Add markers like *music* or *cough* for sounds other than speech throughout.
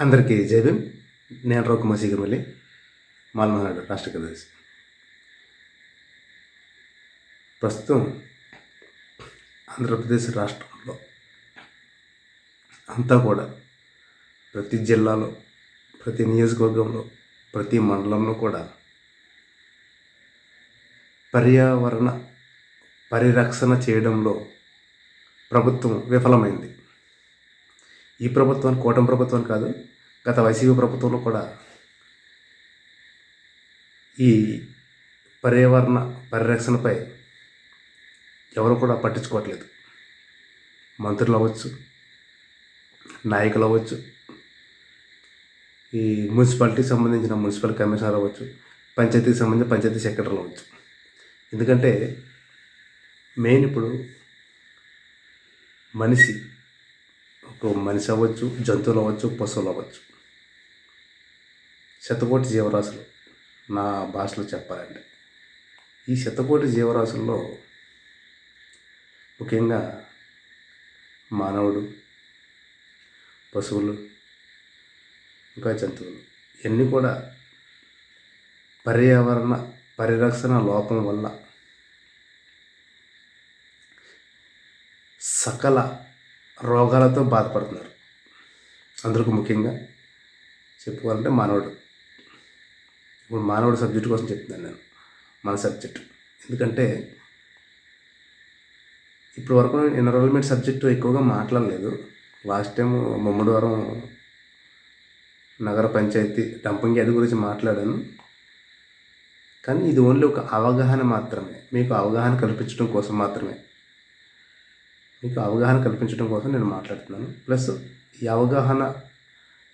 అందరికీ జై నేను రోకుమా సిగర్మల్లి మాల్మనాడు రాష్ట్ర కదర్శి ప్రస్తుతం ఆంధ్రప్రదేశ్ రాష్ట్రంలో అంతా కూడా ప్రతి జిల్లాలో ప్రతి నియోజకవర్గంలో ప్రతి మండలంలో కూడా పర్యావరణ పరిరక్షణ చేయడంలో ప్రభుత్వం విఫలమైంది. ఈ ప్రభుత్వం కూటమి ప్రభుత్వం కాదు గత వైసీపీ ప్రభుత్వంలో కూడా ఈ పర్యావరణ పరిరక్షణపై ఎవరు కూడా పట్టించుకోవట్లేదు. మంత్రులు అవ్వచ్చు నాయకులు అవ్వచ్చు ఈ మున్సిపాలిటీకి సంబంధించిన మున్సిపల్ కమిషనర్ అవ్వచ్చు పంచాయతీకి సంబంధించిన పంచాయతీ సెక్రటరీ అవ్వచ్చు. ఎందుకంటే మెయిన్ ఇప్పుడు మనిషి ఒక మనిషి అవ్వచ్చు జంతువులు అవ్వచ్చు పశువులు అవ్వచ్చు. శతకోటి జీవరాశులు నా భాషలో చెప్పాలంటే. ఈ శతకోటి జీవరాశుల్లో ముఖ్యంగా మానవుడు పశువులు ఇంకా జంతువులు. ఇవన్నీ కూడా పర్యావరణ పరిరక్షణ లోపం వల్ల సకల రోగాలతో బాధపడుతున్నారు. అందరికీ ముఖ్యంగా చెప్పుకోవాలంటే మానవుడు. ఇప్పుడు మానవుడు సబ్జెక్ట్ కోసం చెప్తున్నాను నేను. మన సబ్జెక్ట్. ఎందుకంటే ఇప్పుడు వరకు నేను ఎన్రోల్మెంట్ సబ్జెక్టు ఎక్కువగా మాట్లాడలేదు. లాస్ట్ టైం మమ్మడివారం నగర పంచాయతీ డంపింగ్ అది గురించి మాట్లాడాను. కానీ ఇది ఓన్లీ ఒక అవగాహన మాత్రమే. మీకు అవగాహన కల్పించడం కోసం మాత్రమే. మీకు అవగాహన కల్పించడం కోసం నేను మాట్లాడుతున్నాను. ప్లస్ ఈ అవగాహన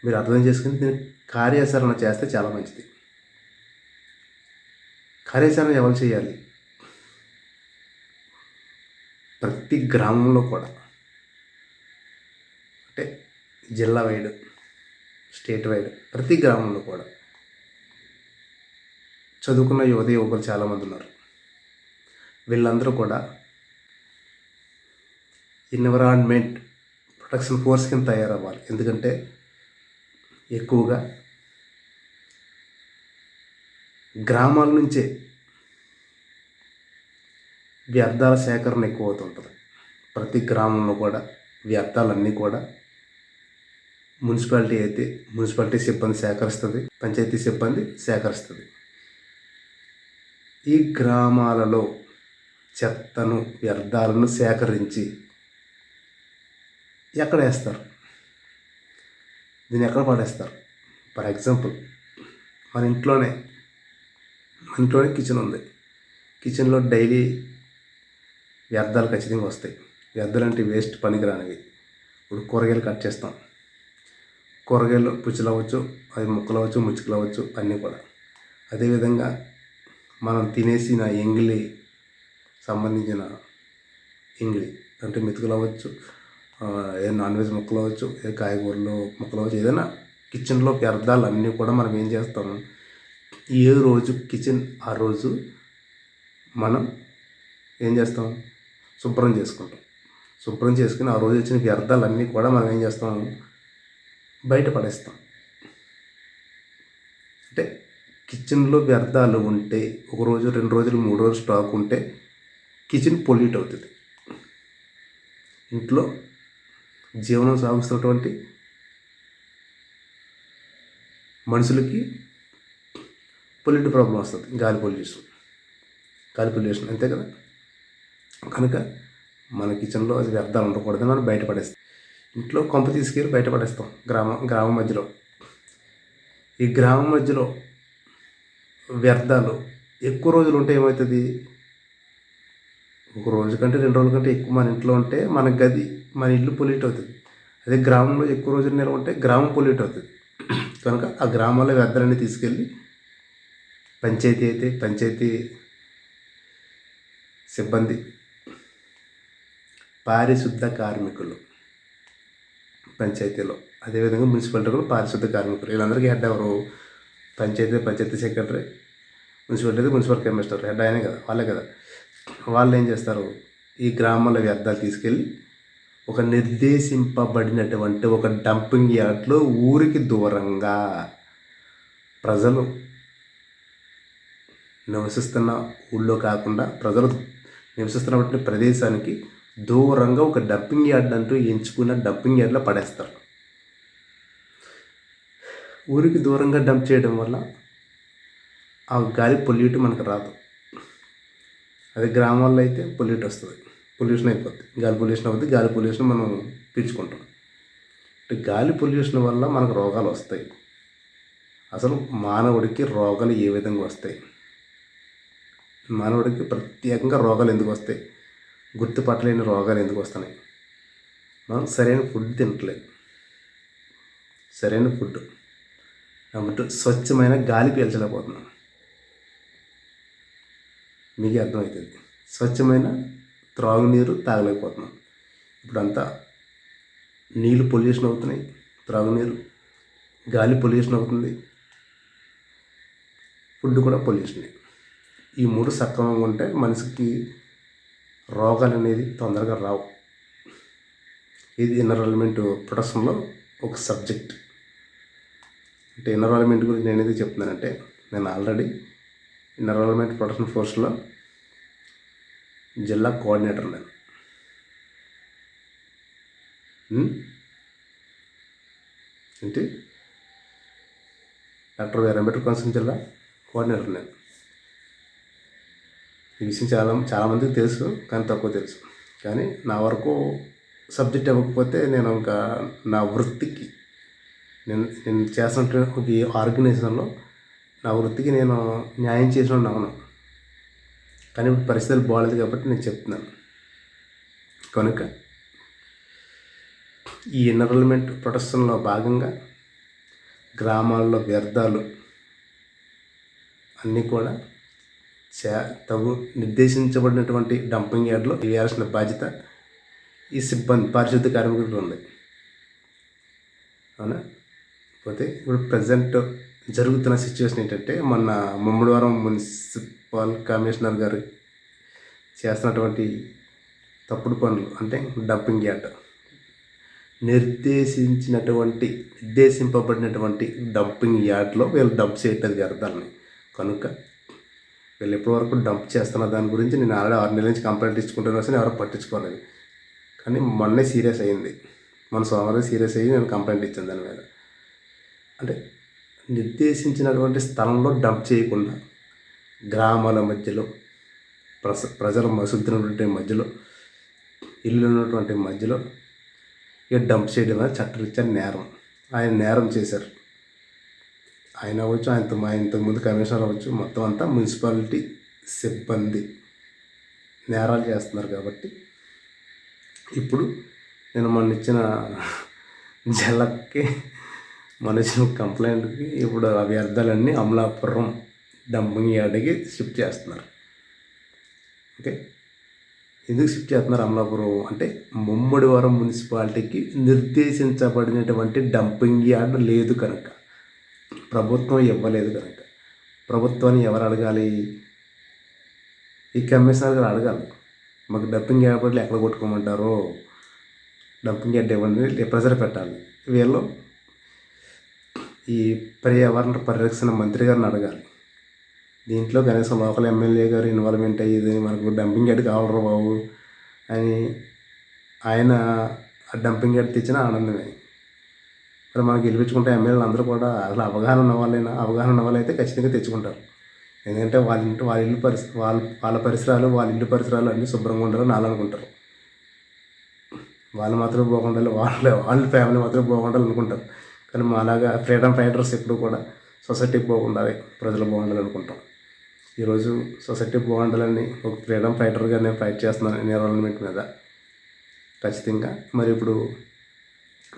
మీరు అర్థం చేసుకుని దీన్ని కార్యాచరణ చేస్తే చాలా మంచిది. కార్యాచరణ ఎవరు చేయాలి? ప్రతి గ్రామంలో కూడా. అంటే జిల్లా వైడ్ స్టేట్ వైడ్ ప్రతి గ్రామంలో కూడా. చదువుకున్న యువత యువకులు చాలామంది ఉన్నారు. వీళ్ళందరూ కూడా ఎన్విరాన్మెంట్ ప్రొటెక్షన్ ఫోర్స్ కింద తయారవ్వాలి. ఎందుకంటే ఎక్కువగా గ్రామాల నుంచే వ్యర్థాల సేకరణ ఎక్కువ అవుతుంటుంది ప్రతి గ్రామంలో కూడా వ్యర్థాలన్నీ కూడా మున్సిపాలిటీ అయితే మున్సిపాలిటీ సిబ్బంది సేకరిస్తుంది పంచాయతీ సిబ్బంది సేకరిస్తుంది. ఈ గ్రామాలలో చెత్తను వ్యర్థాలను సేకరించి ఎక్కడ వేస్తారు? దీన్ని ఎక్కడ పడేస్తారు? ఫర్ ఎగ్జాంపుల్ మన ఇంట్లోనే ఇంట్లోనే కిచెన్ ఉంది. కిచెన్లో డైలీ వ్యర్థాలు ఖచ్చితంగా వస్తాయి. వ్యర్థాలు అంటే వేస్ట్ పనికిరానివి. ఇప్పుడు కూరగాయలు కట్ చేస్తాం. కూరగాయలు పుచ్చులు అవ్వచ్చు అది ముక్కలు అవ్వచ్చు ముచ్చుకలు అవ్వచ్చు అన్నీ కూడా. అదేవిధంగా మనం తినేసిన ఎంగిలి సంబంధించిన ఎంగిలి అంటే మెతుకులు అవ్వచ్చు ఏ నాన్ వెజ్ ముక్కలు అవ్వచ్చు ఏ కాయగూరలు ముక్కలు అవ్వచ్చు ఏదైనా కిచెన్లో వ్యర్థాలు అన్నీ కూడా మనం ఏం చేస్తాము ఏ రోజు కిచెన్ ఆ రోజు మనం ఏం చేస్తాం? శుభ్రం చేసుకుంటాం. శుభ్రం చేసుకుని ఆ రోజు వచ్చిన వ్యర్థాలన్నీ కూడా మనం ఏం చేస్తాం? బయట పడేస్తాం. అంటే కిచెన్లో వ్యర్థాలు ఉంటే ఒక రోజు రెండు రోజులు మూడు రోజులు స్టాక్ ఉంటే కిచెన్ పొల్యూట్ అవుతుంది. ఇంట్లో జీవనం సాగిస్తున్నటువంటి మనుషులకి పొల్యూట్ ప్రాబ్లం వస్తుంది. గాలి పొల్యూషన్. గాలి పొల్యూషన్ అంతే కదా? కనుక మన కిచెన్లో అది వ్యర్థాలు ఉండకూడదని మనం బయటపడేస్తాం. ఇంట్లో కొంప తీసుకెళ్ళి బయటపడేస్తాం గ్రామం గ్రామం మధ్యలో. ఈ గ్రామం మధ్యలో వ్యర్థాలు ఎక్కువ రోజులు ఉంటే ఏమవుతుంది? ఒక రోజు కంటే రెండు రోజుల కంటే ఎక్కువ మన ఇంట్లో ఉంటే మన గది మన ఇల్లు పొల్యూట్ అవుతుంది. అదే గ్రామంలో ఎక్కువ రోజులు నిలవ ఉంటే గ్రామం పొల్యూట్ అవుతుంది. కనుక ఆ గ్రామాల్లో వ్యర్థాలన్నీ తీసుకెళ్ళి పంచాయతీ అయితే పంచాయతీ సిబ్బంది పారిశుద్ధ కార్మికులు పంచాయతీలో. అదేవిధంగా మున్సిపాలిటీలో పారిశుద్ధ కార్మికులు. వీళ్ళందరికీ హెడ్ ఎవరు? Panchayat panchayat secretary municipality municipal commissioner head ఆయనే కదా వాళ్ళే కదా. వాళ్ళు ఏం చేస్తారు? ఈ గ్రామంలో వ్యర్థాలు తీసుకెళ్ళి ఒక నిర్దేశింపబడినటువంటి ఒక డంపింగ్ యార్డ్లో ఊరికి దూరంగా ప్రజలు నివసిస్తున్న ఊళ్ళో కాకుండా ప్రజలు నివసిస్తున్నటువంటి ప్రదేశానికి దూరంగా ఒక డంపింగ్ యార్డ్ అంటూ ఎంచుకున్న డంపింగ్ యార్డ్లో పడేస్తారు. ఊరికి దూరంగా డంప్ చేయడం వల్ల ఆ గాలి పొల్యూట్ మనకు రాదు. అదే గ్రామాల్లో అయితే పొల్యూట్ వస్తుంది. పొల్యూషన్ అయిపోద్ది. గాలి పొల్యూషన్ అవుతుంది గాలి పొల్యూషన్ మనం పీల్చుకుంటాం. అంటే గాలి పొల్యూషన్ వల్ల మనకు రోగాలు వస్తాయి. అసలు మానవుడికి రోగాలు ఏ విధంగా వస్తాయి? మానవుడికి ప్రత్యేకంగా రోగాలు ఎందుకు వస్తాయి? గుర్తుపట్టలేని రోగాలు ఎందుకు వస్తున్నాయి? మనం సరైన ఫుడ్ తినట్లేదు. సరైన ఫుడ్. కాబట్టి స్వచ్ఛమైన గాలి పీల్చలేకపోతున్నాం. మీకు అర్థమవుతుంది. స్వచ్ఛమైన త్రాగునీరు తాగలేకపోతున్నాం. ఇప్పుడంతా నీళ్ళు పొల్యూషన్ అవుతున్నాయి. త్రాగునీరు గాలి పొల్యూషన్ అవుతుంది. ఫుడ్ కూడా పొల్యూషనే. ఈ మూడు సక్రమంగా ఉంటే మనిషికి రోగాలు అనేది తొందరగా రావు. ఇది ఎన్విరాన్మెంట్ ప్రొటెక్షన్లో ఒక సబ్జెక్ట్ అంటే ఎన్విరాన్మెంట్ గురించి నేను ఎందుకు చెప్తున్నానంటే నేను ఆల్రెడీ ఎన్విరాన్మెంట్ ప్రొటెక్షన్ ఫోర్స్లో జిల్లా కోఆర్డినేటర్ నేను ఏంటి? డాక్టర్ బిఆర్ అంబేద్కర్ కోనసీమ జిల్లా కోఆర్డినేటర్ నేను ఈ విషయం చాలా చాలామందికి తెలుసు కానీ తక్కువ తెలుసు. కానీ నా వరకు సబ్జెక్ట్ ఇవ్వకపోతే నేను ఇంకా నా వృత్తికి నేను నేను చేస్తున్నటువంటి ఈ ఆర్గనైజేషన్లో నా వృత్తికి నేను న్యాయం చేసిన అవును. కానీ ఇప్పుడు పరిస్థితులు బాగాలేదు కాబట్టి నేను చెప్తున్నాను. కనుక ఈ ఎన్విరాన్మెంట్ ప్రొటెక్షన్లో భాగంగా గ్రామాల్లో వ్యర్థాలు అన్నీ కూడా తగు నిర్దేశించబడినటువంటి డంపింగ్ యార్డ్లో వేయాల్సిన బాధ్యత ఈ సిబ్బంది పారిశుద్ధ కార్మికులకు ఉంది. అవునా? పోతే ఇప్పుడు ప్రజెంట్ జరుగుతున్న సిచ్యువేషన్ ఏంటంటే మొన్న ముమ్మడివారం మున్సిపల్ కమిషనర్ గారు చేస్తున్నటువంటి తప్పుడు పనులు అంటే డంపింగ్ యార్డ్ నిర్దేశించినటువంటి నిర్దేశింపబడినటువంటి డంపింగ్ యార్డ్లో వీళ్ళు డంప్ చేయట్లేదు వ్యర్థాలని కనుక వీళ్ళు ఎప్పటివరకు డంప్ చేస్తున్న దాని గురించి నేను ఆల్రెడీ ఆరు నెలల నుంచి కంప్లైంట్ ఇచ్చుకుంటున్నా సరే ఎవరు పట్టించుకోలేదు కానీ మొన్నే సీరియస్ అయ్యింది. మన సోమవారం సీరియస్ అయ్యి నేను కంప్లైంట్ ఇచ్చాను దాని మీద. అంటే నిర్దేశించినటువంటి స్థలంలో డంప్ చేయకుండా గ్రామాల మధ్యలో ప్రస ప్రజల మసులుతున్నటువంటి మధ్యలో ఇల్లు ఉన్నటువంటి మధ్యలో ఇక డంప్ చేయడం అనేది చట్టరీత్యా నేరం. ఆయన నేరం చేశారు. ఆయన అవ్వచ్చు ఆయన ఆయనతో ముందు కమిషనర్ అవ్వచ్చు మొత్తం అంతా మున్సిపాలిటీ సిబ్బంది నేరాలు చేస్తున్నారు కాబట్టి ఇప్పుడు నేను మొన్న ఇచ్చిన జలక్కి మొన్న ఇచ్చిన కంప్లైంట్కి ఇప్పుడు ఆ వ్యర్థాలన్నీ అమలాపురం డంపింగ్ యార్డ్కి షిఫ్ట్ చేస్తున్నారు. ఓకే? ఎందుకు షిఫ్ట్ చేస్తున్నారు అమలాపురం? అంటే ముమ్మడివరం మున్సిపాలిటీకి నిర్దేశించబడినటువంటి డంపింగ్ యార్డ్ లేదు కనుక. ప్రభుత్వం ఇవ్వలేదు కనుక. ప్రభుత్వాన్ని ఎవరు అడగాలి? ఈ కమిషనర్ గారు అడగాలి. మాకు డంపింగ్ యార్డ్ ఎక్కడ కొట్టుకోమంటారో? డంపింగ్ యార్డ్ ఇవ్వండి ప్రెజర్ పెట్టాలి. వీళ్ళు ఈ పర్యావరణ పరిరక్షణ మంత్రి గారిని అడగాలి. దీంట్లో కనీసం లోకల్ ఎమ్మెల్యే గారు ఇన్వాల్వ్మెంట్ అయ్యేది మనకు డంపింగ్ యార్డ్ కావాలరా బాబు అని ఆయన ఆ డంపింగ్ యార్డ్ తెచ్చిన ఆనందమే. ఇక్కడ మనం గెలిపించుకుంటే ఎమ్మెల్యేలు అందరూ కూడా అసలు అవగాహన ఉన్న వాళ్ళైనా అవగాహన ఉన్న వాళ్ళైతే ఖచ్చితంగా తెచ్చుకుంటారు. ఎందుకంటే వాళ్ళ ఇంటి వాళ్ళ ఇల్లు పరిస వాళ్ళ వాళ్ళ పరిసరాలు వాళ్ళ ఇల్లు పరిసరాలు అన్నీ శుభ్రంగా ఉండాలని వాళ్ళు అనుకుంటారు. వాళ్ళు మాత్రం బాగుండాలి వాళ్ళ వాళ్ళ ఫ్యామిలీ మాత్రం బాగుండాలి అనుకుంటారు. కానీ మాలాగా ఫ్రీడమ్ ఫైటర్స్ ఎప్పుడు కూడా సొసైటీ బాగుండాలి ప్రజలు బాగుండాలి అనుకుంటాం. ఈరోజు సొసైటీ బాగుండాలని ఒక ఫ్రీడమ్ ఫైటర్గా నేను ఫైట్ చేస్తున్నాను ఎన్విరాన్మెంట్ మీద. ఖచ్చితంగా. మరి ఇప్పుడు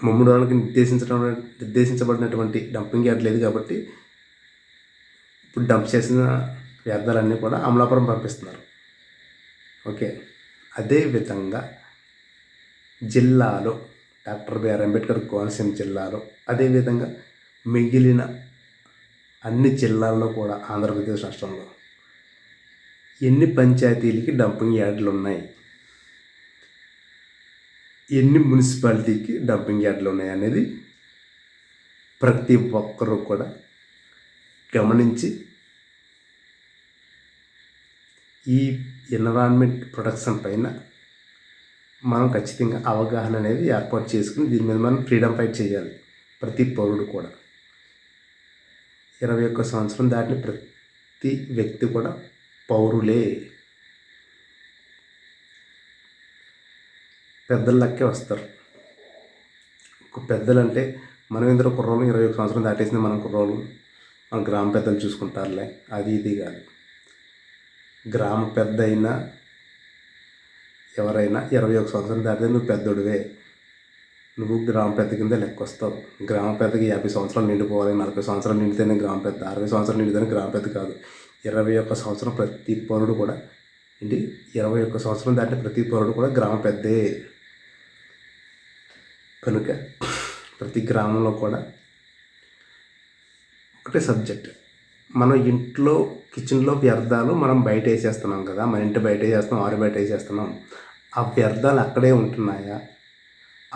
మమ్మూడు నిర్దేశించడం నిర్దేశించబడినటువంటి డంపింగ్ యార్డ్ లేదు కాబట్టి ఇప్పుడు డంప్ చేసిన వ్యర్థాలన్నీ కూడా అమలాపురం పంపిస్తున్నారు. ఓకే. అదే విధంగా జిల్లాలో డాక్టర్ బిఆర్ అంబేద్కర్ కోనసీమ జిల్లాలో అదేవిధంగా మిగిలిన అన్ని జిల్లాల్లో కూడా ఆంధ్రప్రదేశ్ రాష్ట్రంలో ఎన్ని పంచాయతీలకి డంపింగ్ యార్డులు ఉన్నాయి? ఎన్ని మున్సిపాలిటీకి డంపింగ్ యార్డ్లు ఉన్నాయి అనేది ప్రతి ఒక్కరూ కూడా గమనించి ఈ ఎన్విరాన్మెంట్ ప్రొటెక్షన్ పైన మనం ఖచ్చితంగా అవగాహన అనేది ఏర్పాటు చేసుకుని దీని మీద మనం ఫ్రీడమ్ ఫైట్ చేయాలి ప్రతి పౌరుడు కూడా. ఇరవై ఒక్క సంవత్సరం దాటిన ప్రతి వ్యక్తి కూడా పౌరులే. పెద్దలకే వస్తారు. పెద్దలు అంటే మనం ఇందులో కుర్రోళ్ళు ఇరవై ఒక సంవత్సరం దాటేసింది మనం కుర్రోళ్ళు. మన గ్రామ పెద్దలు చూసుకుంటారులే. అది ఇది కాదు. గ్రామ పెద్ద అయినా ఎవరైనా ఇరవై ఒక సంవత్సరం దాటితే నువ్వు పెద్దోడివే. నువ్వు గ్రామ పెద్ద కింద లెక్క వస్తావు. గ్రామ పెద్దకి యాభై సంవత్సరాలు నిండిపోవాలి నలభై సంవత్సరాలు నిండితేనే గ్రామ పెద్ద. అరవై సంవత్సరాలు నిండితేనే గ్రామ పెద్ద కాదు. ఇరవై ఒక్క సంవత్సరం ప్రతి పౌరుడు కూడా ఏంటి? ఇరవై ఒక్క సంవత్సరం దాటిన ప్రతి పౌరుడు కూడా గ్రామ పెద్దే. కనుక ప్రతి గ్రామంలో కూడా ఒకటే సబ్జెక్ట్. మనం ఇంట్లో కిచెన్లో వ్యర్థాలు మనం బయట వేసేస్తున్నాం కదా మన ఇంటి బయట వేసేస్తున్నాం ఆరు బయట వేసేస్తున్నాం. ఆ వ్యర్థాలు అక్కడే ఉంటున్నాయా?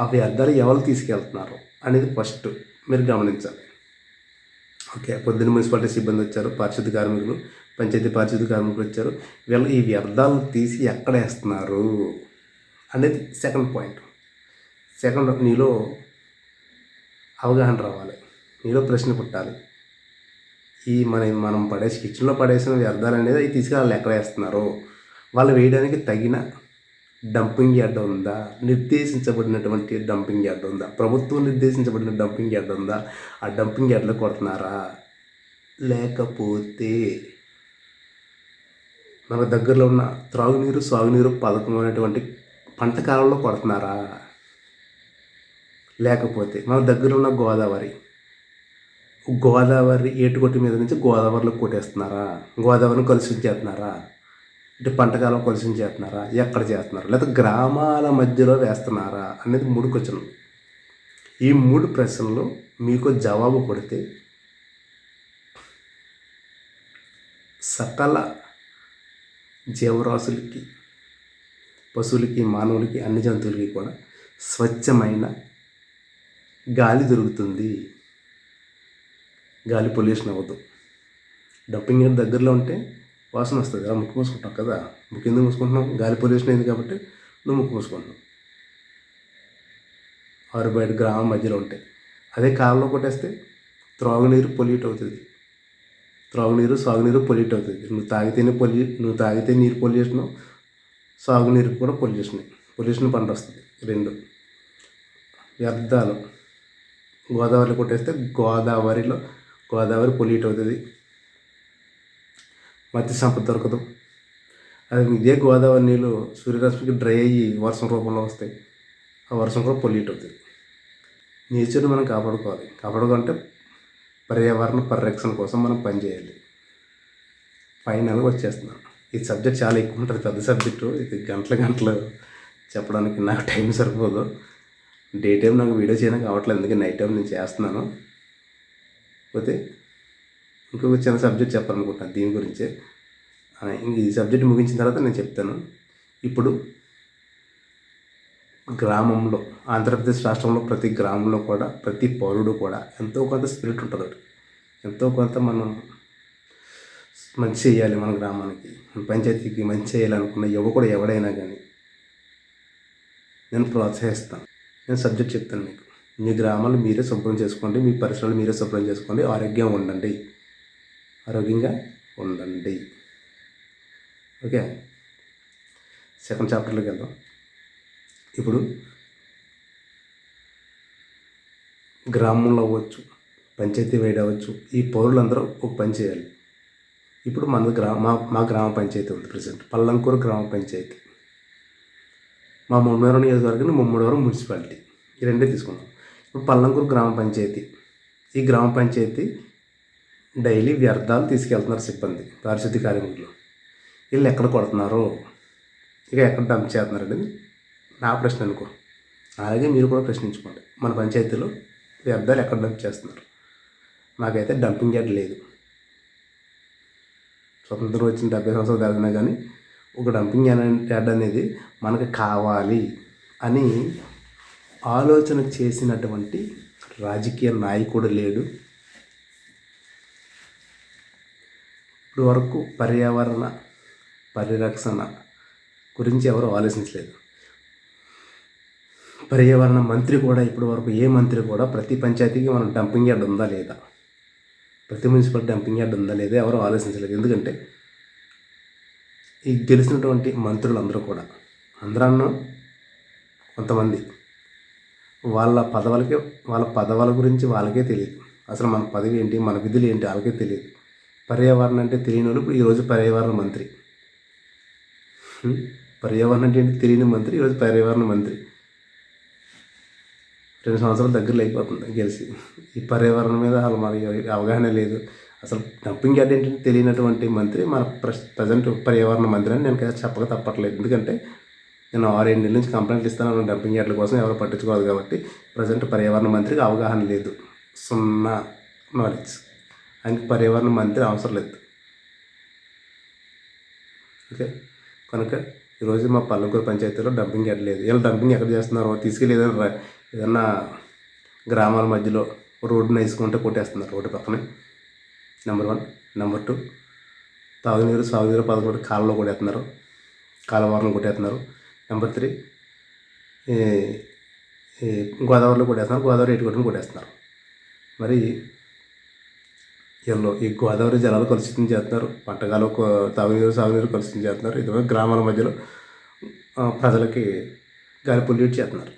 ఆ వ్యర్థాలు ఎవరు తీసుకెళ్తున్నారు అనేది ఫస్ట్ మీరు గమనించాలి. ఓకే పొద్దున్న మున్సిపాలిటీ సిబ్బంది వచ్చారు పారిశుద్ధ కార్మికులు పంచాయతీ పారిశుద్ధ కార్మికులు వచ్చారు. వీళ్ళు ఈ వ్యర్థాలు తీసి ఎక్కడ వేస్తున్నారు అనేది సెకండ్ పాయింట్ సెకండ్ నీలో అవగాహన రావాలి. నీలో ప్రశ్న పుట్టాలి. ఈ మన మనం పడేసి కిచెన్లో పడేసిన వ్యర్థాలు అనేది అవి తీసుకెళ్ళి ఎక్కడ వేస్తున్నారు. వాళ్ళు వేయడానికి తగిన డంపింగ్ యార్డ్ ఉందా? నిర్దేశించబడినటువంటి డంపింగ్ యార్డ్ ఉందా? ప్రభుత్వం నిర్దేశించబడిన డంపింగ్ యార్డ్ ఉందా? ఆ డంపింగ్ యార్డ్లో కొడుతున్నారా? లేకపోతే మన దగ్గరలో ఉన్న త్రాగునీరు సాగునీరు పథకం అనేటువంటి పంట కాలంలో కొడుతున్నారా? లేకపోతే మన దగ్గర ఉన్న గోదావరి. గోదావరి ఏటుకొట్టి మీద నుంచి గోదావరిలో కొట్టేస్తున్నారా? గోదావరిని కలుషించేస్తున్నారా అంటే పంటకాలం కలుషించేస్తున్నారా ఎక్కడ చేస్తున్నారు? లేదా గ్రామాల మధ్యలో వేస్తున్నారా? అనేది మూడు క్వశ్చన్ ఈ మూడు ప్రశ్నలు మీకు జవాబు కొడితే సకల జీవరాశులకి పశువులకి మానవులకి అన్ని జంతువులకి కూడా స్వచ్ఛమైన గాలి దొరుకుతుంది. గాలి పొల్యూషన్ అవ్వదు. డంపింగ్ యార్డ్ దగ్గరలో ఉంటే వాసన వస్తుంది ఆ ముక్కు మూసుకుంటాం కదా. ముక్కు ఎందుకు మూసుకుంటున్నాం? గాలి పొల్యూషన్ అయింది కాబట్టి నువ్వు ముక్కు మూసుకుంటున్నావు. ఆరు బయట గ్రామం మధ్యలో ఉంటాయి అదే కాలంలో కొట్టేస్తే త్రాగునీరు పొల్యూట్ అవుతుంది. త్రాగునీరు సాగునీరు పొల్యూట్ అవుతుంది. నువ్వు తాగితేనే పొల్యూ నువ్వు తాగితే నీరు పొల్యూషన్ సాగునీరు కూడా పొల్యూషన్. పొల్యూషన్ పంట వస్తుంది. రెండు. వ్యర్థాలు. గోదావరిలో కొట్టేస్తే గోదావరిలో గోదావరి పొల్యూట్ అవుతుంది. మత్స్య సంపద దొరకదు. అది ఇదే గోదావరి నీళ్ళు సూర్యరశ్మికి డ్రై అయ్యి వర్షం రూపంలో వస్తాయి. ఆ వర్షం కూడా పొల్యూట్ అవుతుంది. నేచర్ని మనం కాపాడుకోవాలి. కాపాడుకోవాలంటే పర్యావరణ పరిరక్షణ కోసం మనం పనిచేయాలి ఫైనల్గా వచ్చేస్తున్నాను ఈ సబ్జెక్ట్ చాలా ఎక్కువ ఉంటుంది. పెద్ద సబ్జెక్టు. ఇది గంటల గంటలు చెప్పడానికి నాకు టైం సరిపోదు. డే టైం నాకు వీడియో చేయడం కావట్లేదు అందుకే నైట్ టైం నేను చేస్తున్నాను. పోతే ఇంకొక చిన్న సబ్జెక్ట్ చెప్పాలనుకుంటున్నాను దీని గురించే. ఇంక ఈ సబ్జెక్ట్ ముగించిన తర్వాత నేను చెప్తాను. ఇప్పుడు గ్రామంలో ఆంధ్రప్రదేశ్ రాష్ట్రంలో ప్రతి గ్రామంలో కూడా ప్రతి పౌరుడు కూడా ఎంతో కొంత స్పిరిట్ ఉంటుంది ఎంతో కొంత మనం మంచి చేయాలి మన గ్రామానికి పంచాయతీకి మంచి చేయాలనుకున్న యువకుడు ఎవడైనా కానీ నేను ప్రోత్సహిస్తాను. నేను సబ్జెక్ట్ చెప్తాను మీకు. మీ గ్రామాలు మీరే శుభ్రం చేసుకోండి మీ పరిసరాలు మీరే శుభ్రం చేసుకోండి ఆరోగ్యంగా ఉండండి. ఆరోగ్యంగా ఉండండి. ఓకే? సెకండ్ చాప్టర్లోకి వెళ్దాం. ఇప్పుడు గ్రామంలో అవ్వచ్చు పంచాయతీ వైడ్ అవ్వచ్చు ఈ పౌరులందరూ ఒక పని చేయాలి. ఇప్పుడు మన గ్రామ మా మా గ్రామ పంచాయతీ ఉంది ప్రజెంట్ పల్లంకూరు గ్రామ పంచాయతీ. మా మమ్మీ నియోజకవర్గం ముమ్మడివరం మున్సిపాలిటీ. ఈ రెండే తీసుకున్నాం ఇప్పుడు పల్లంకూరు గ్రామ పంచాయతీ. ఈ గ్రామ పంచాయతీ డైలీ వ్యర్థాలు తీసుకెళ్తున్నారు సిబ్బంది పారిశుద్ధ్య కార్మికులు. వీళ్ళు ఎక్కడ కొడుతున్నారు? ఇక ఎక్కడ డంప్ చేస్తున్నారు అనేది నా ప్రశ్న అనుకో. అలాగే మీరు కూడా ప్రశ్నించుకోండి. మన పంచాయతీలో వ్యర్థాలు ఎక్కడ డంప్ చేస్తున్నారు? మాకైతే డంపింగ్ యార్డ్ లేదు. స్వతంత్రం వచ్చిన డెబ్బై సంవత్సరాలు దాటినా కానీ ఒక డంపింగ్ యార్డ్ అనేది మనకు కావాలి అని ఆలోచన చేసినటువంటి రాజకీయ నాయకుడు లేడు. ఇప్పుడు వరకు పర్యావరణ పరిరక్షణ గురించి ఎవరు ఆలోచించలేదు. పర్యావరణ మంత్రి కూడా ఇప్పటి వరకు ఏ మంత్రి కూడా ప్రతి పంచాయతీకి మనం డంపింగ్ యార్డ్ ఉందా లేదా? ప్రతి మున్సిపల్ డంపింగ్ యార్డ్ ఉందా లేదా ఎవరు ఆలోచించలేదు. ఎందుకంటే ఈ గెలిచినటువంటి మంత్రులందరూ కూడా అందరూ కొంతమంది వాళ్ళ పదవులకి వాళ్ళ పదవుల గురించి వాళ్ళకే తెలియదు. అసలు మన పదవి ఏంటి మన విధులు ఏంటి వాళ్ళకే తెలియదు. పర్యావరణం అంటే తెలియని వాళ్ళు ఇప్పుడు ఈరోజు పర్యావరణ మంత్రి. పర్యావరణం అంటే ఏంటి? తెలియని మంత్రి ఈరోజు పర్యావరణ మంత్రి. రెండు సంవత్సరాల దగ్గరలో అయిపోతుంది గెలిచి. ఈ పర్యావరణం మీద అసలు మరి అవగాహన లేదు. అసలు డంపింగ్ యార్డ్ ఏంటంటే తెలియనటువంటి మంత్రి మన ప్రజెంట్ పర్యావరణ మంత్రి అని నేను కదా చెప్పక తప్పట్లేదు. ఎందుకంటే నేను ఆరేడు నెలల నుంచి కంప్లైంట్లు ఇస్తాను డంపింగ్ యార్డ్ల కోసం ఎవరు పట్టించుకోవాలి కాబట్టి ప్రజెంట్ పర్యావరణ మంత్రికి అవగాహన లేదు. సున్నా నాలెడ్జ్ ఆయనకి పర్యావరణ మంత్రి అవసరం లేదు. ఓకే? కనుక ఈరోజు మా పల్లెకూరు పంచాయతీలో డంపింగ్ యార్డ్ లేదు. ఇలా డంపింగ్ ఎక్కడ చేస్తున్నారో తీసుకెళ్ళి ఏదైనా ఏదన్నా గ్రామాల మధ్యలో రోడ్డున వేసుకుంటే కొట్టేస్తున్నారు రోడ్డు పక్కనే. నెంబర్ వన్ నెంబర్ టూ తాగునీరు సాగునీరు పదకొండు కాలంలో కొట్టేస్తున్నారు. కాలువలను కొట్టేస్తున్నారు. నెంబర్ త్రీ ఈ గోదావరిలో కొట్టేస్తున్నారు. గోదావరి ఎటు కొట్టేస్తున్నారు. మరి వీళ్ళు ఈ గోదావరి జలాలు కలుషితం చేస్తున్నారు. పంటకాలు తాగునీరు సాగునీరు కలుషితం చేస్తున్నారు. ఇదివరకు గ్రామాల మధ్యలో ప్రజలకి గాలి పొల్యూట్ చేస్తున్నారు.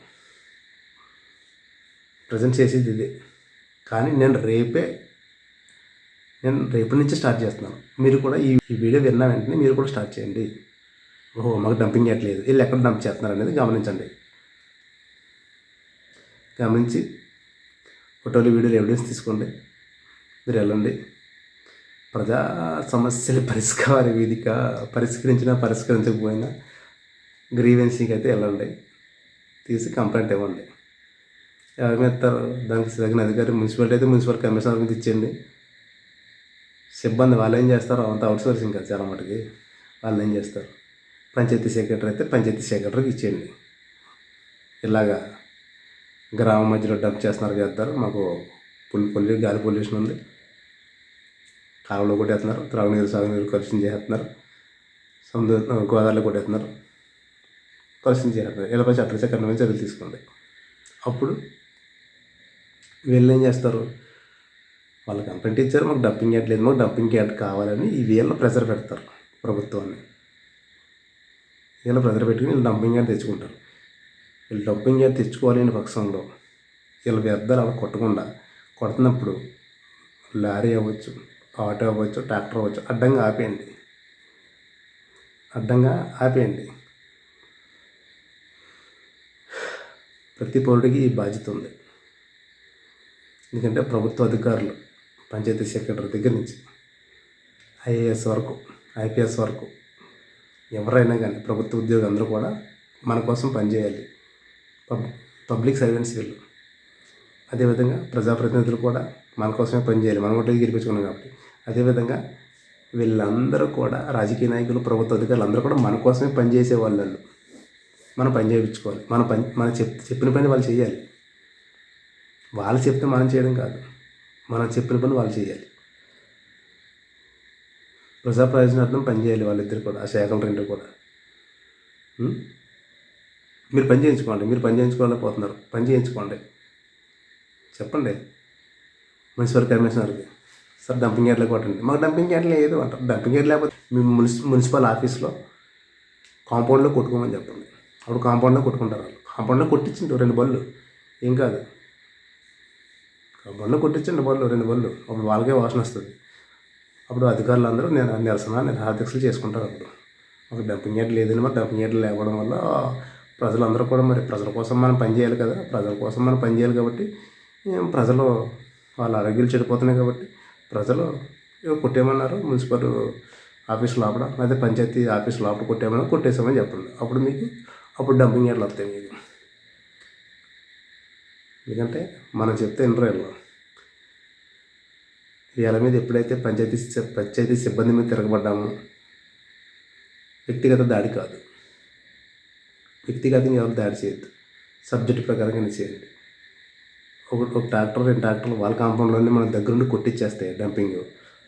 ప్రజెంట్ చేసేది ఇదే. కానీ నేను రేపే నేను రేపటి నుంచి స్టార్ట్ చేస్తున్నాను. మీరు కూడా ఈ వీడియో విన్న వెంటనే మీరు కూడా స్టార్ట్ చేయండి. ఓహో మాకు డంపింగ్ చేయట్లేదు వీళ్ళు ఎక్కడ డంప్ చేస్తున్నారు అనేది గమనించండి. గమనించి ఫోటోలు వీడియోలు ఎవిడెన్స్ తీసుకోండి. మీరు వెళ్ళండి. ప్రజా సమస్యల *laughs* పరిష్కార వేదిక పరిష్కరించినా పరిష్కరించకపోయినా గ్రీవెన్సీకి అయితే వెళ్ళండి. తీసి కంప్లైంట్ ఇవ్వండి. ఎవరి మీద ఇస్తారు? దానికి తగిన అధికారి మున్సిపాలిటీ అయితే మున్సిపల్ కమిషనర్ మీద ఇచ్చేయండి. సిబ్బంది వాళ్ళు ఏం చేస్తారో అంత అవుట్సోర్సింగ్ కదా చాలా మటుకి. వాళ్ళు ఏం చేస్తారు? పంచాయతీ సెక్రటరీ అయితే పంచాయతీ సెక్రటరీకి ఇచ్చేయండి. ఇలాగా గ్రామం మధ్యలో డంప్ చేస్తున్నారు చేస్తారు మాకు పుల్ పొల్యూ గాలి పొల్యూషన్ ఉంది. కాలంలో కొట్టేస్తున్నారు త్రాగునీరు సాగునీరు కలుషితం చేస్తున్నారు. సముద్ర గోదావరిలో కొట్టేస్తున్నారు. కలుషితం చేస్తున్నారు. ఇలాపై చట్ట చక్కని చర్యలు తీసుకోండి. అప్పుడు వీళ్ళు ఏం చేస్తారు? వాళ్ళు కంప్లైంట్ ఇచ్చారు మాకు డంపింగ్ యార్డ్ లేదు మాకు డంపింగ్ యార్డ్ కావాలని ఈ వీళ్ళ ప్రెజర్ పెడతారు ప్రభుత్వాన్ని. వీళ్ళ ప్రెజర్ పెట్టుకుని వీళ్ళు డంపింగ్ యార్డ్ తెచ్చుకుంటారు. వీళ్ళు డంపింగ్ యార్డ్ తెచ్చుకోవాలని పక్షంలో వీళ్ళ వ్యర్థాలు అలా కొట్టకుండా కొడుతున్నప్పుడు లారీ అవ్వచ్చు ఆటో అవ్వచ్చు ట్రాక్టర్ అవ్వచ్చు అడ్డంగా ఆపేయండి. అడ్డంగా ఆపేయండి. ప్రతి పౌరుడికి ఈ బాధ్యత ఉంది. ఎందుకంటే ప్రభుత్వ అధికారులు పంచాయతీ సెక్రటరీ దగ్గర నుంచి ఐఏఎస్ వరకు ఐపీఎస్ వరకు ఎవరైనా కానీ ప్రభుత్వ ఉద్యోగులు అందరూ కూడా మన కోసం పనిచేయాలి. పబ్ పబ్లిక్ సర్వెంట్స్ వీళ్ళు. అదేవిధంగా ప్రజాప్రతినిధులు కూడా మన కోసమే పనిచేయాలి. మనం ఒకటి గెలిపించుకున్నాం కాబట్టి. అదేవిధంగా వీళ్ళందరూ కూడా రాజకీయ నాయకులు ప్రభుత్వ అధికారులు అందరూ కూడా మన కోసమే పనిచేసే వాళ్ళు మనం పని చేయించుకోవాలి. మన పని మన చెప్ చెప్పిన పని వాళ్ళు చేయాలి. వాళ్ళు చెప్తే మనం చేయడం కాదు. మనం చెప్పిన పని వాళ్ళు చేయాలి. ప్రజా ప్రయోజనార్థం పనిచేయాలి వాళ్ళిద్దరు కూడా ఆ శాఖలు రెండు కూడా. మీరు పని చేయించుకోండి మీరు పని చేయించుకోలేకపోతున్నారు పని చేయించుకోండి. చెప్పండి. మున్సిపల్ కమిషనర్కి సార్ డంపింగ్ యార్డ్లో కొట్టండి. మాకు డంపింగ్ యార్డ్ లేదు అంటారు డంపింగ్ యార్డ్ లేకపోతే మీ మున్సి మున్సిపల్ ఆఫీస్లో కాంపౌండ్లో కొట్టుకోమని చెప్పండి. అప్పుడు కాంపౌండ్లో కొట్టుకుంటారు వాళ్ళు. కాంపౌండ్లో కొట్టించండి రెండు బళ్ళు. ఏం కాదు. బళ్ళు కొట్టించండి బళ్ళు రెండు బళ్ళు. అప్పుడు వాళ్ళకే వాసన వస్తుంది. అప్పుడు అధికారులు అందరూ నేను నిరసన నిరాధ్యక్షలు చేసుకుంటారు అప్పుడు. ఒక డంపింగ్ యార్డ్ లేదని మరి డంపింగ్ యార్డ్ లేకపోవడం వల్ల ప్రజలందరూ కూడా మరి ప్రజల కోసం మనం పని చేయాలి కదా. ప్రజల కోసం మనం పని చేయాలి కాబట్టి ప్రజలు వాళ్ళ ఆరోగ్యాలు చెడిపోతున్నాయి కాబట్టి ప్రజలు కొట్టేయమన్నారు. మున్సిపల్ ఆఫీస్ లోపల అదే పంచాయతీ ఆఫీస్ లోపల కొట్టేయమన్నారు కొట్టేసామని చెప్పండి. అప్పుడు మీకు అప్పుడు డంపింగ్ యార్డ్లు వస్తాయి మీకు. ఎందుకంటే మనం చెప్తే వినరు వీళ్ళు వీళ్ళ మీద ఎప్పుడైతే పంచాయతీ పంచాయతీ సిబ్బంది మీద తిరగబడ్డామో వ్యక్తిగత దాడి కాదు. వ్యక్తిగతంగా ఎవరు దాడి చేయొద్దు. సబ్జెక్ట్ ప్రకారంగా చేయండి. ఒక ఒక ట్రాక్టర్ రెండు ట్రాక్టర్లు వాళ్ళ కాంపౌండ్లోనే మన దగ్గరుండి కొట్టిచ్చేస్తాయి డంపింగ్.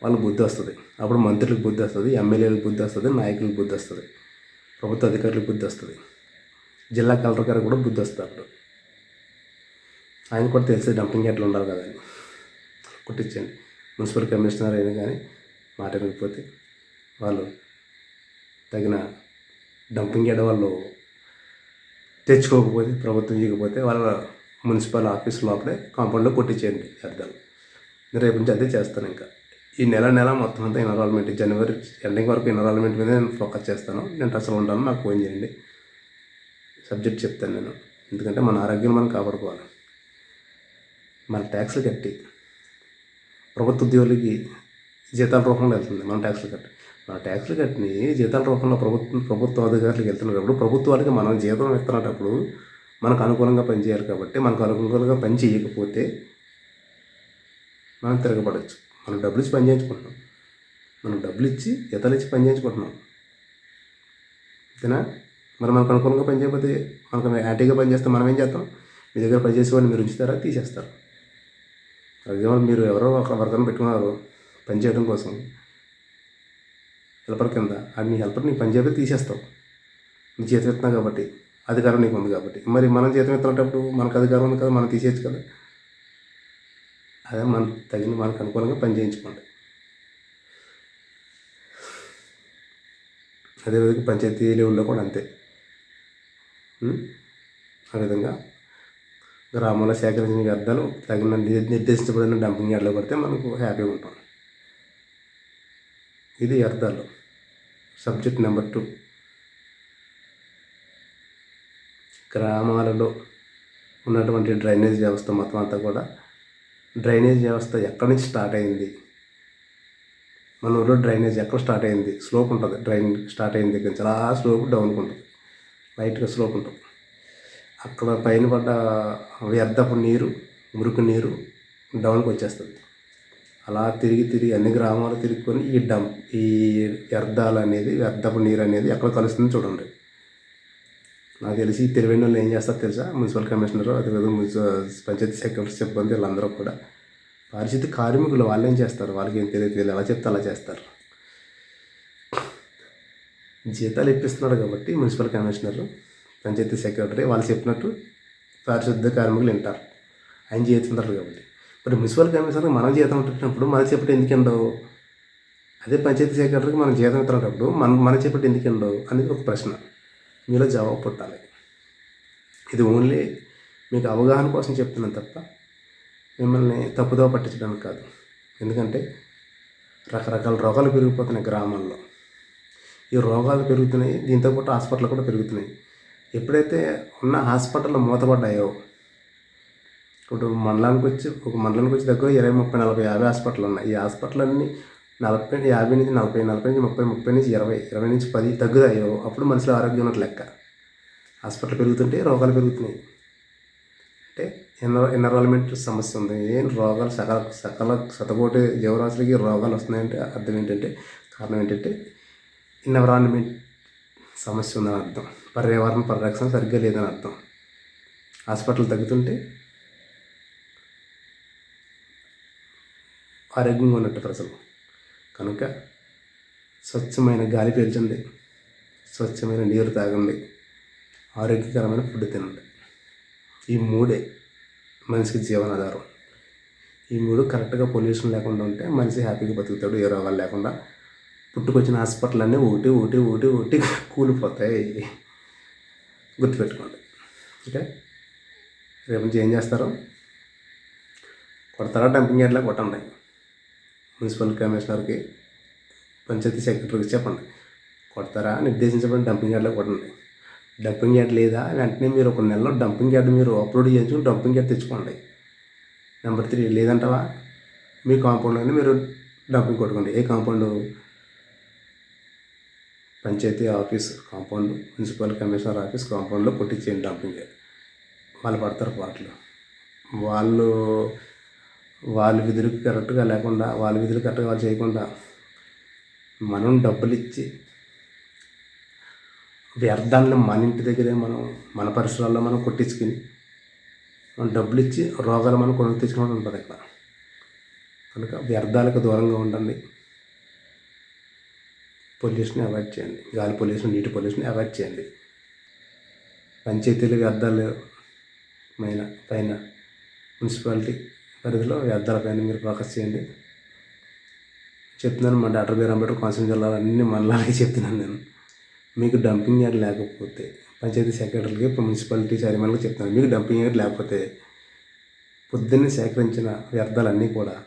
వాళ్ళకి బుద్ధి వస్తుంది. అప్పుడు మంత్రులకు బుద్ధి వస్తుంది ఎమ్మెల్యేలకు బుద్ధి వస్తుంది నాయకులకు బుద్ధి వస్తుంది ప్రభుత్వ అధికారులకు బుద్ధి వస్తుంది. జిల్లా కలెక్టర్ గారికి కూడా బుద్ధి వస్తుంది అప్పుడు. ఆయన కూడా తెలిసి డంపింగ్ ఎట్లా ఉండాలి కదా. కుట్టించండి. మున్సిపల్ కమిషనర్ అయినా కానీ మాట వినకపోతే వాళ్ళు తగిన డంపింగ్ యార్డ్ వాళ్ళు తెచ్చుకోకపోతే ప్రభుత్వం ఇవ్వకపోతే వాళ్ళ మున్సిపల్ ఆఫీస్ లోపలే కాంపౌండ్లో కొట్టించేయండి అర్థాలు రేపు నుంచి అదే చేస్తాను ఇంకా. ఈ నెల నెల మొత్తం అంతా ఎన్రోల్మెంట్ జనవరి ఎండింగ్ వరకు ఎన్రోల్మెంట్ మీద నేను ఫోకస్ చేస్తాను. నేను అసలు ఉంటాను నాకు ఫోన్ చేయండి. సబ్జెక్ట్ చెప్తాను నేను. ఎందుకంటే మన ఆరోగ్యం మనం కాపాడుకోవాలి. మన ట్యాక్స్లు కట్టి ప్రభుత్వ ఉద్యోగులకి జీతాల రూపంలో వెళ్తుంది మన ట్యాక్స్లు కట్టి. మన ట్యాక్స్లు కట్టిని జీతాల రూపంలో ప్రభుత్వం ప్రభుత్వ అధికారులకు వెళ్తున్నప్పుడు ప్రభుత్వాలకి మనం జీతం ఇస్తున్నప్పుడు మనకు అనుకూలంగా పనిచేయాలి కాబట్టి మనకు అనుకూలంగా పని చేయకపోతే మనం తిరగబడచ్చు. మనం డబ్బులు ఇచ్చి పని చేయించుకుంటున్నాం. మనం డబ్బులు ఇచ్చి ఇతరులు ఇచ్చి పని చేయించుకుంటున్నాం. అంతేనా? మరి మనకు అనుకూలంగా పని చేయకపోతే మనకు యాంటీగా పని చేస్తే మనం ఏం చేస్తాం? మీ దగ్గర పనిచేసే వాళ్ళు మీరు ఉంచుతారా? తీసేస్తారు. ఫర్ మీరు ఎవరో ఒక వర్కర్ని పెట్టుకున్నారు పనిచేయడం కోసం. హెల్పర్ కింద. ఆ నీ హెల్పర్ నీకు పని చేయకపోతే తీసేస్తావు. నీ జీతం ఇస్తున్నావు కాబట్టి. అధికారం నీకు ఉంది కాబట్టి. మరి మనం జీతం ఇస్తున్నప్పుడు మనకు అధికారం ఉంది కదా మనం తీసేయచ్చు కదా? అదే మన తగిన మనకు అనుకూలంగా పని చేయించుకోండి. అదేవిధంగా పంచాయతీ లెవెల్లో కూడా అంతే. ఆ విధంగా గ్రామంలో సేకరించిన వ్యర్థాలు తగిన నిర్దేశించబడిన డంపింగ్ యార్డ్లో పడితే మనకు హ్యాపీగా ఉంటాం. ఇది వ్యర్థాలు. Subject number two. గ్రామాలలో ఉన్నటువంటి డ్రైనేజ్ వ్యవస్థ మొత్తం అంతా కూడా డ్రైనేజ్ వ్యవస్థ ఎక్కడి నుంచి స్టార్ట్ అయింది? మన ఊళ్ళో డ్రైనేజ్ ఎక్కడ స్టార్ట్ అయింది? స్లోప్ ఉంటుంది. డ్రైన్ స్టార్ట్ అయిన దగ్గర నుంచి. అలా స్లోప్ డౌన్కి ఉంటుంది. లైట్గా స్లోప్ ఉంటుంది. అక్కడ పైన పడ్డ వ్యర్థపు నీరు మురికి నీరు డౌన్కి వచ్చేస్తుంది. అలా తిరిగి తిరిగి అన్ని గ్రామాలు తిరుగుకొని ఈ డమ్ ఈ వ్యర్థాలు అనేది వ్యర్థపు నీరు అనేది ఎక్కడ కలుస్తుంది చూడండి. నాకు తెలిసి తెలివైన వాళ్ళు ఏం చేస్తారో తెలుసా? మున్సిపల్ కమిషనర్ అదేవిధంగా పంచాయతీ సెక్రటరీ సిబ్బంది వీళ్ళందరూ కూడా పారిశుద్ధ కార్మికులు వాళ్ళు ఏం చేస్తారు? వాళ్ళకి ఏం తెలియదు. తెలియదు ఎలా చెప్తే అలా చేస్తారు. జీతాలు ఇప్పిస్తున్నాడు కాబట్టి మున్సిపల్ కమిషనర్ పంచాయతీ సెక్రటరీ వాళ్ళు చెప్పినట్టు పారిశుద్ధ కార్మికులు వింటారు. ఆయన చేస్తుంటారు కాబట్టి. మరి మున్సిపల్ కమిషనర్ మనం జీతం ఉంటున్నప్పుడు మనం చెప్పటి ఎందుకు ఉండవు అదే పంచాయతీ సెక్రటరీకి మనం జీతం ఇస్తున్నప్పుడు మనం మన చెప్పటి ఎందుకు ఉండవు అనేది ఒక ప్రశ్న. మీలో జవాబు పుట్టాలి. ఇది ఓన్లీ మీకు అవగాహన కోసం చెప్తున్నాను తప్ప మిమ్మల్ని తప్పుదో పట్టించడానికి కాదు. ఎందుకంటే రకరకాల రోగాలు పెరిగిపోతున్నాయి గ్రామాల్లో. ఈ రోగాలు పెరుగుతున్నాయి దీంతో పాటు హాస్పిటల్ కూడా పెరుగుతున్నాయి. ఎప్పుడైతే ఉన్న హాస్పిటల్ మూతపడ్డాయో ఇప్పుడు మండలానికి వచ్చి ఒక మండలానికి వచ్చి దగ్గర ఇరవై ముప్పై నలభై యాభై హాస్పిటల్ ఉన్నాయి ఈ హాస్పిటల్ అన్నీ నలభై యాభై నుంచి నలభై నలభై నుంచి ముప్పై ముప్పై నుంచి ఇరవై ఇరవై నుంచి పది తగ్గుతాయో అప్పుడు మనుషుల ఆరోగ్యం ఉన్నట్టు లెక్క. హాస్పిటల్ పెరుగుతుంటే రోగాలు పెరుగుతున్నాయి. అంటే ఎన్ర ఎన్విరాన్మెంట్ సమస్య ఉంది. ఏం రోగాలు సకల సకల శతకోటి జీవరాశులకి రోగాలు వస్తున్నాయంటే అర్థం ఏంటంటే కారణం ఏంటంటే ఎన్విరాన్మెంట్ సమస్య ఉందని అర్థం. పర్యావరణ పరిరక్షణ సరిగ్గా లేదని అర్థం. హాస్పిటల్ తగ్గుతుంటే ఆరోగ్యంగా ఉన్నట్టు ప్రజలు. కనుక స్వచ్ఛమైన గాలి పీల్చండి. స్వచ్ఛమైన నీరు తాగండి. ఆరోగ్యకరమైన ఫుడ్ తినండి. ఈ మూడే మనిషికి జీవనాధారం. ఈ మూడు కరెక్ట్గా పొల్యూషన్ లేకుండా ఉంటే మనిషి హ్యాపీగా బతుకుతాడు ఏ రోగాలు లేకుండా. పుట్టుకొచ్చిన హాస్పిటల్ అన్నీ ఒకటి ఒకటి ఒకటి ఒకటి కూలిపోతాయి. గుర్తుపెట్టుకోండి. ఓకే? రేపు నుంచి ఏం చేస్తారు? కొడతారా డంపింగ్ యార్డ్లా? కొట్టండి. మున్సిపల్ కమిషనర్కి పంచాయతీ సెక్రటరీకి చెప్పండి. కొడతారా? నిర్దేశించబడిన డంపింగ్ యార్డ్లో కొట్టండి. డంపింగ్ యార్డ్ లేదా? వెంటనే మీరు ఒక నెలలో డంపింగ్ యార్డ్ మీరు అప్లోడ్ చేయించుకుని డంపింగ్ యార్డ్ తెచ్చుకోండి. నెంబర్ త్రీ లేదంటావా? మీ కాంపౌండ్లోనే మీరు డంపింగ్ కొట్టుకోండి. ఏ compound? Panchayati office compound municipal commissioner office కాంపౌండ్లో కొట్టించేయండి డంపింగ్ వాళ్ళు పడతారు పాటలు వాళ్ళు వాళ్ళ విధులకు కరెక్ట్గా లేకుండా వాళ్ళ విధులు కరెక్ట్గా వాళ్ళు చేయకుండా మనం డబ్బులు ఇచ్చి వ్యర్థాలను మన ఇంటి దగ్గరే మనం మన పరిసరాల్లో మనం కొట్టించుకుని మనం డబ్బులు ఇచ్చి రోగాలు మనం కొనుక్కు తెచ్చుకుంటూ ఉంటుంది ఇక్కడ కనుక వ్యర్థాలకు దూరంగా ఉండండి. పొల్యూషన్ అవాయిడ్ చేయండి. గాలి పొల్యూషన్ నీటి పొల్యూషన్ అవాయిడ్ చేయండి. పంచాయతీలు వ్యర్థాలు పైన పైన మున్సిపాలిటీ పరిధిలో వ్యర్థాల పైన మీరు ఫోకస్ చేయండి. చెప్తున్నాను మా డాక్టర్ బీర్ అంబేద్కర్ కోనసీమ జిల్లాలో అన్ని మండలాలకి చెప్తున్నాను నేను. మీకు డంపింగ్ యార్డ్ లేకపోతే పంచాయతీ సెక్రటరీకి మున్సిపాలిటీ చైర్మన్కి చెప్తున్నాను. మీకు డంపింగ్ యార్డ్ లేకపోతే పొద్దున్నే సేకరించిన వ్యర్థాలన్నీ కూడా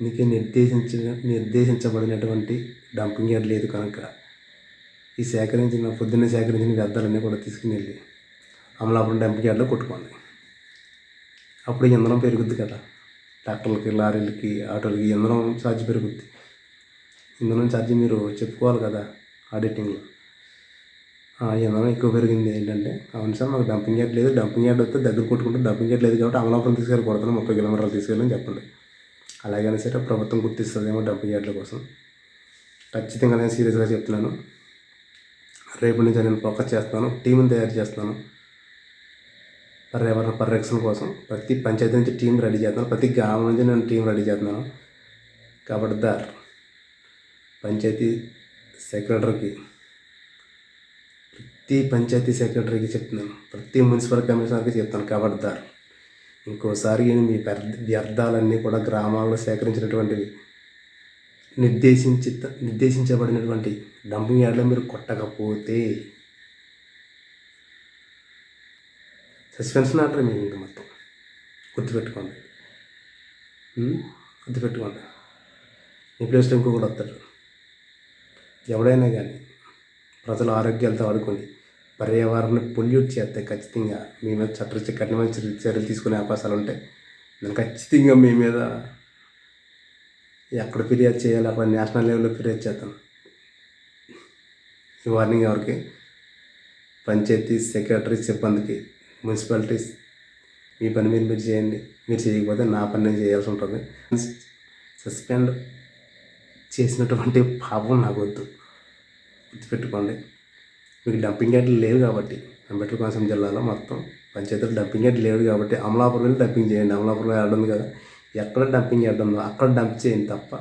మీకు నిర్దేశించిన నిర్దేశించబడినటువంటి డంపింగ్ యార్డ్ లేదు కనుక. ఈ సేకరించిన పొద్దున్నే సేకరించిన వ్యర్థాలన్నీ కూడా తీసుకుని వెళ్ళి అమలాపురం డంపింగ్ యార్డ్లో కొట్టుకోండి. అప్పుడు ఇంధనం పెరుగుద్ది కదా. ట్రాక్టర్లకి లారీలకి ఆటోలకి ఇంధనం ఛార్జ్ పెరుగుద్ది. ఇంధనం ఛార్జ్ మీరు చెప్పుకోవాలి కదా ఆడిటింగ్లో. ఇంధనం ఎక్కువ పెరిగింది ఏంటంటే అవును సార్ మాకు డంపింగ్ యార్డ్ లేదు. డంపింగ్ యార్డ్ వస్తే దగ్గర కొట్టుకుంటే డంపింగ్ యార్డ్ లేదు కాబట్టి అమలాపురం తీసుకెళ్ళి కొడతాను. ముప్పై కిలోమీటర్లు తీసుకెళ్ళని చెప్పండి. అలాగైనా సరే ప్రభుత్వం గుర్తిస్తుందేమో డంపింగ్ యార్డ్ల కోసం. ఖచ్చితంగా నేను సీరియస్గా చెప్తున్నాను. రేపు నుంచి నేను ఫోకస్ చేస్తాను టీంని తయారు చేస్తాను. పర్యావరణ పరిరక్షణ కోసం ప్రతి పంచాయతీ నుంచి టీం రెడీ చేస్తున్నాను ప్రతి గ్రామం నుంచి నేను టీం రెడీ చేస్తున్నాను. కాబట్టి దార్ పంచాయతీ సెక్రటరీకి ప్రతి పంచాయతీ సెక్రటరీకి చెప్తున్నాను ప్రతి మున్సిపల్ కమిషనర్కి చెప్తాను కాబట్టి దార్ ఇంకోసారి నేను మీ వ్యర్థ వ్యర్థాలన్నీ కూడా గ్రామాల్లో సేకరించినటువంటివి నిర్దేశించి నిర్దేశించబడినటువంటి డంపింగ్ యార్డ్లో మీరు కొట్టకపోతే సస్పెన్షన్ ఆర్డర్ మేము ఇంకా మొత్తం. గుర్తుపెట్టుకోండి. గుర్తుపెట్టుకోండి. మీ ప్లేస్లో ఇంకొకటి వస్తాడు. ఎవడైనా కానీ ప్రజల ఆరోగ్యాలతో ఆడుకొని పర్యావరణాన్ని పొల్యూట్ చేస్తే ఖచ్చితంగా మీ మీద చట్ట కఠినమైన చర్యలు తీసుకునే అవకాశాలు ఉంటాయి. నేను ఖచ్చితంగా మీ మీద ఎక్కడ ఫిర్యాదు చేయాలి అప్పుడు నేషనల్ లెవెల్లో ఫిర్యాదు చేస్తాను ఈ వార్నింగ్ ఎవరికి? పంచాయతీ సెక్రటరీ సిబ్బందికి మున్సిపాలిటీస్ మీ పని మీరు మీరు చేయండి. మీరు చేయకపోతే నా పని నేను చేయాల్సి ఉంటుంది. సస్పెండ్ చేసినటువంటి పాపం నాకు వద్దు. గుర్తుపెట్టుకోండి. మీకు డంపింగ్ యార్డ్లు లేవు కాబట్టి అంబేద్కర్ కోనసీమ జిల్లాలో మొత్తం పంచాయతీలు డంపింగ్ యార్డ్ లేవు కాబట్టి అమలాపురం వెళ్ళి డంపింగ్ చేయండి. అమలాపురం వెళ్ళడం కదా. ఎక్కడ డంపింగ్ చేద్దాం అక్కడ డంప్ చేయండి తప్ప.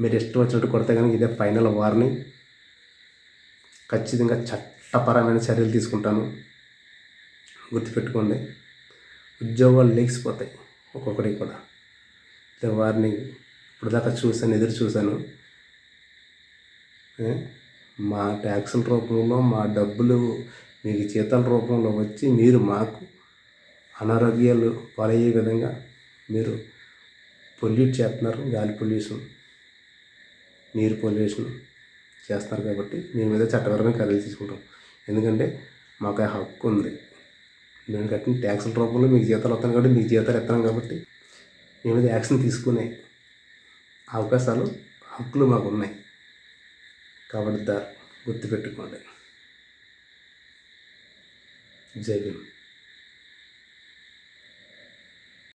మీరు ఇష్టం వచ్చినట్టు కొడితే కనుక ఇదే ఫైనల్ వార్నింగ్. ఖచ్చితంగా చట్టపరమైన చర్యలు తీసుకుంటాను. గుర్తుపెట్టుకోండి ఉద్యోగాలు లేచిపోతాయి ఒక్కొక్కడికి కూడా. ఇదే వార్నింగ్. ఇప్పుడు దాకా చూశాను ఎదురు చూశాను. మా ట్యాక్సుల రూపంలో మా డబ్బులు మీకు జీతాల రూపంలో వచ్చి మీరు మాకు అనారోగ్యాలు పాలయ్యే విధంగా మీరు పొల్యూట్ చేస్తున్నారు గాలి పొల్యూషన్ నీరు పొల్యూషన్ చేస్తున్నారు కాబట్టి మేము మీద చట్టపరమైన చర్యలు తీసుకుంటాం. ఎందుకంటే మాకు ఆ హక్కు ఉంది. మేము కట్టిన ట్యాక్సుల రూపంలో మీకు జీతాలు వస్తాను కాబట్టి మీకు జీతాలు ఎత్తాం కాబట్టి మేము మీద యాక్షన్ తీసుకునే అవకాశాలు హక్కులు మాకు ఉన్నాయి. కాబట్టి దారు గుర్తుపెట్టుకోండి. జై భీమ్.